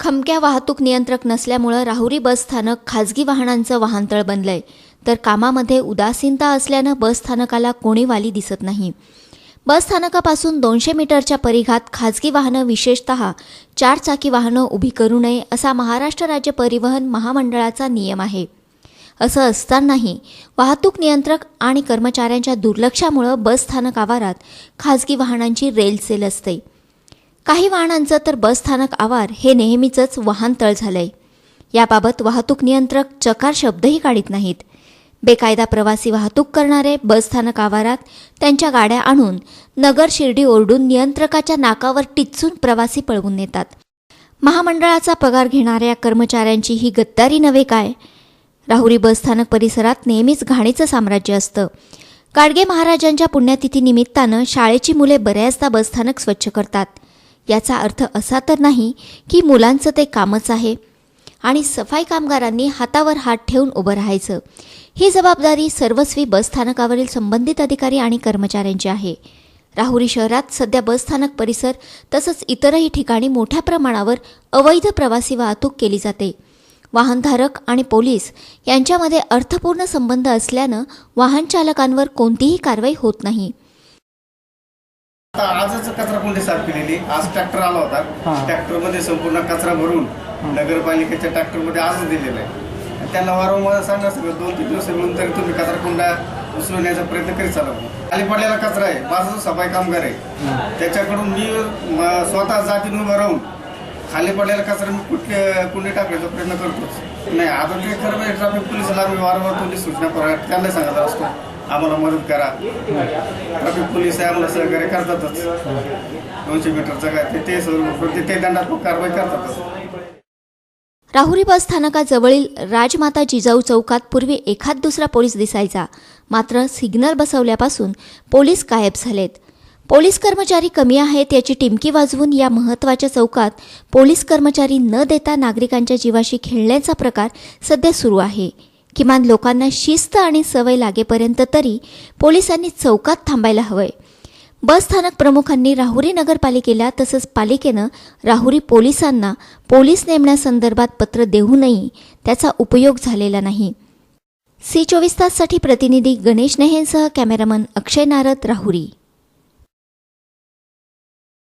खमक्या वाहतूक नियंत्रक नसल्यामुळं राहुरी बस स्थानक खाजगी वाहनांचं वाहनतळ बनलंय. तर कामामध्ये उदासीनता असल्यानं बस स्थानकाला कोणी वाली दिसत नाही. बस स्थानकापासून दोनशे मीटरच्या परिघात खाजगी वाहनं विशेषत चारचाकी वाहनं उभी करू नये असा महाराष्ट्र राज्य परिवहन महामंडळाचा नियम आहे. असं असतानाही वाहतूक नियंत्रक आणि कर्मचाऱ्यांच्या दुर्लक्षामुळं बस स्थानक आवारात खाजगी वाहनांची रेलसेल असते. काही वाहनांचं तर बसस्थानक आवार हे नेहमीचंच वाहनतळ झालंय. याबाबत वाहतूक नियंत्रक चकार शब्दही काढीत नाहीत. बेकायदा प्रवासी वाहतूक करणारे बसस्थानक आवारात त्यांच्या गाड्या आणून नगर शिर्डी ओरडून नियंत्रकाच्या नाकावर टिचून प्रवासी पळवून नेतात. महामंडळाचा पगार घेणाऱ्या कर्मचाऱ्यांची ही गद्दारी नव्हे काय? राहुरी बसस्थानक परिसरात नेहमीच घाणीचं साम्राज्य असतं. गाडगे महाराजांच्या पुण्यतिथी निमित्तानं शाळेची मुले बऱ्याचदा बसस्थानक स्वच्छ करतात. याचा अर्थ असा तर नाही की मुलांचं ते कामच आहे. आणि सफाई कामगारांनी हातावर हात ठेवून उभं राहायचं. ही जबाबदारी सर्वस्वी बसस्थानकावरील संबंधित अधिकारी आणि कर्मचाऱ्यांची आहे. राहुरी शहरात सध्या बसस्थानक परिसर तसंच इतरही ठिकाणी मोठ्या प्रमाणावर अवैध प्रवासी वाहतूक केली जाते. वाहनधारक आणि पोलीस यांच्यामध्ये अर्थपूर्ण संबंध असल्यानं वाहन चालकांवर कोणतीही कारवाई होत नाही. आता आजच कचरा कुंडी साफ केलेली. आज ट्रॅक्टर आला होता. ट्रॅक्टरमध्ये संपूर्ण कचरा भरून नगरपालिकेच्या ट्रॅक्टरमध्ये आजच दिलेला आहे. आणि त्यांना वारंवार सांगा सगळं दोन तीन दिवस म्हणून तरी तुम्ही कचरा कुंडा उचलवण्याचा प्रयत्न करीत चालू खाली पडलेला कचरा आहे. माझा जो सफाई कामगार आहे त्याच्याकडून मी म- स्वतः जातीन उभं राहून खाली पडलेला कचरा मी कुठे कुंडी टाकायचा प्रयत्न करतोच. नाही आता ते खरं ट्रॅफिक पोलिसला आम्ही वारंवार तुमची सूचना करा. त्यांना सांगत असतो आम्हाला मदत करा. ट्रॅफिक पोलीस आहे आम्हाला सहकार्य करतातच. दोनशे मीटरचं काय ते- ते सर्व ते दंडात्मक कारवाई करतातच. राहुरी बस स्थानकाजवळील राजमाता जिजाऊ चौकात पूर्वी एखाद दुसरा पोलीस दिसायचा. मात्र सिग्नल बसवल्यापासून पोलीस गायब झालेत. पोलीस कर्मचारी कमी आहेत याची टिमकी वाजवून या महत्त्वाच्या चौकात पोलीस कर्मचारी न देता नागरिकांच्या जीवाशी खेळण्याचा प्रकार सध्या सुरू आहे. किमान लोकांना शिस्त आणि सवय लागेपर्यंत तरी पोलिसांनी चौकात थांबायला हवंय. बस स्थानक प्रमुखांनी राहुरी नगरपालिकेला तसंच पालिकेनं राहुरी पोलिसांना पोलीस नेमण्यासंदर्भात पत्र देऊनही त्याचा उपयोग झालेला नाही. सी चोवीस ताससाठी प्रतिनिधी गणेश नेहेंसह कॅमेरामन अक्षय नारद राहुरी.